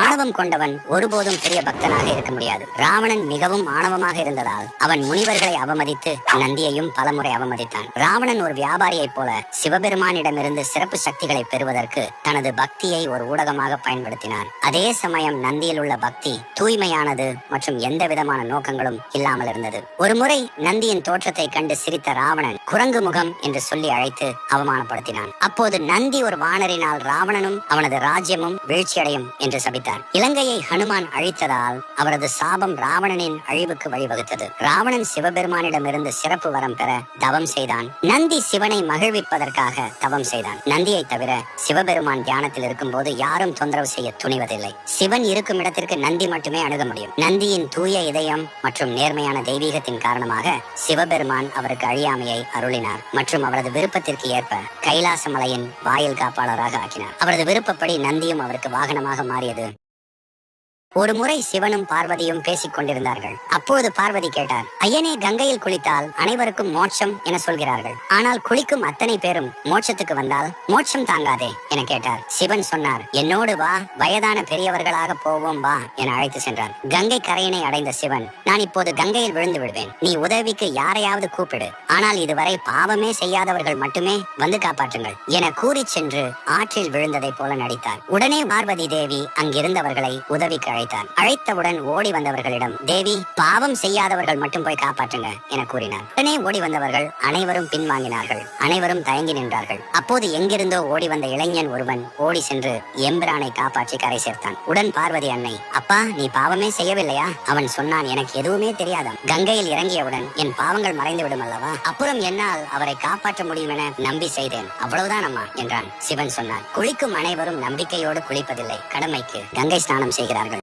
ஆணவம் கொண்டவன் ஒருபோதும் பெரிய பக்தனாக இருக்க முடியாது. ராவணன் மிகவும் ஆணவமாக இருந்ததால் அவன் முனிவர்களை அவமதித்து நந்தியையும் பலமுறை அவமதித்தான். ராவணன் ஒரு வியாபாரியைப் போல சிவபெருமானிடமிருந்து சிறப்பு சக்திகளை பெறுவதற்கு தனது பக்தியை ஒரு ஊடகமாக பயன்படுத்தினான். அதே சமயம் நந்தியில் உள்ள பக்தி தூய்மையானது மற்றும் எந்த விதமான நோக்கங்களும் இல்லாமல் இருந்தது. ஒரு முறை நந்தியின் தோற்றத்தை கண்டு சிரித்த ராவணன் குரங்கு முகம் என்று சொல்லி அழைத்து அவமானப்படுத்தினான். அப்போது நந்தி ஒரு வானரினால் ராவணனும் அவனது ராஜ்யமும் வீழ்ச்சியடையும் என்று சபித்தார். இலங்கையை ஹனுமான் அழித்ததால் அவரது சாபம் ராவணனின் அழிவுக்கு வழிவகுத்தது. ராவணன் சிவபெருமானிடமிருந்து சிறப்பு வரம் பெற தவம் செய்தான். நந்தி சிவனை மகிழ்விப்பதற்காக தவம் செய்தான். நந்தியை தவிர சிவபெருமான் தியானத்தில் இருக்கும் போது யாரும் தொந்தரவு செய்ய துணிவதில்லை. சிவன் இருக்கும் இடத்திற்கு நந்தி மட்டுமே அணுக முடியும். நந்தியின் தூய இதயம் மற்றும் நேர்மையான தெய்வீகத்தின் காரணமாக சிவபெருமான் அவருக்கு அழியாமையை அருளினார் மற்றும் அவரது விருப்பத்திற்கு ஏற்ப கைலாச மலையின் வாயில் காப்பாளராக ஆக்கினார். அவரது விருப்பப்படி நந்தியும் அவருக்கு வாகனமாக மாறியது ஒரு முறை சிவனும் பார்வதியும் பேசிக் கொண்டிருந்தார்கள். அப்போது பார்வதி கேட்டார் ஐயனே கங்கையில் குளித்தால் அனைவருக்கும் மோட்சம் என சொல்கிறார்கள். ஆனால் குளிக்கும் அத்தனை பேரும் மோட்சத்துக்கு வந்தால் மோட்சம் தாங்காதே என கேட்டார். சிவன் சொன்னார் என்னோடு வா வயதான பெரியவர்களாக போவோம் வா என அழைத்து சென்றார். கங்கை கரையினை அடைந்த சிவன் நான் இப்போது கங்கையில் விழுந்து விடுவேன். நீ உதவிக்கு யாரையாவது கூப்பிடு. ஆனால் இதுவரை பாவமே செய்யாதவர்கள் மட்டுமே வந்து காப்பாற்றுங்கள் என கூறி சென்று ஆற்றில் விழுந்ததைப் போல நடித்தார். உடனே பார்வதி தேவி அங்கிருந்தவர்களை உதவிக்கு அழைத்தார். அழைத்தவுடன் ஓடி வந்தவர்களிடம் தேவி பாவம் செய்யாதவர்கள் மட்டும் போய் காப்பாற்றுங்க என கூறினார். உடனே ஓடி வந்தவர்கள் அனைவரும் பின்வாங்கினார்கள். அனைவரும் தயங்கி நின்றார்கள். அப்போது எங்கிருந்தோ ஓடி வந்த இளைஞன் ஒருவன் ஓடி சென்று எம்பிரானை காப்பாற்றி கரை சேர்த்தான். உடன் பார்வதி அன்னை அப்பா நீ பாவமே செய்யவில்லையா? அவன் சொன்னான் எனக்கு எதுவுமே தெரியாதாம். கங்கையில் இறங்கியவுடன் என் பாவங்கள் மறைந்து விடும் அல்லவா? அப்புறம் என்னால் அவரை காப்பாற்ற முடியும் என நம்பி செய்தேன். அவ்வளவுதான் அம்மா என்றான் சிவன் சொன்னார். குளிக்கும் அனைவரும் நம்பிக்கையோடு குளிப்பதில்லை. கடமைக்கு கங்கை ஸ்நானம் செய்கிறார்கள்.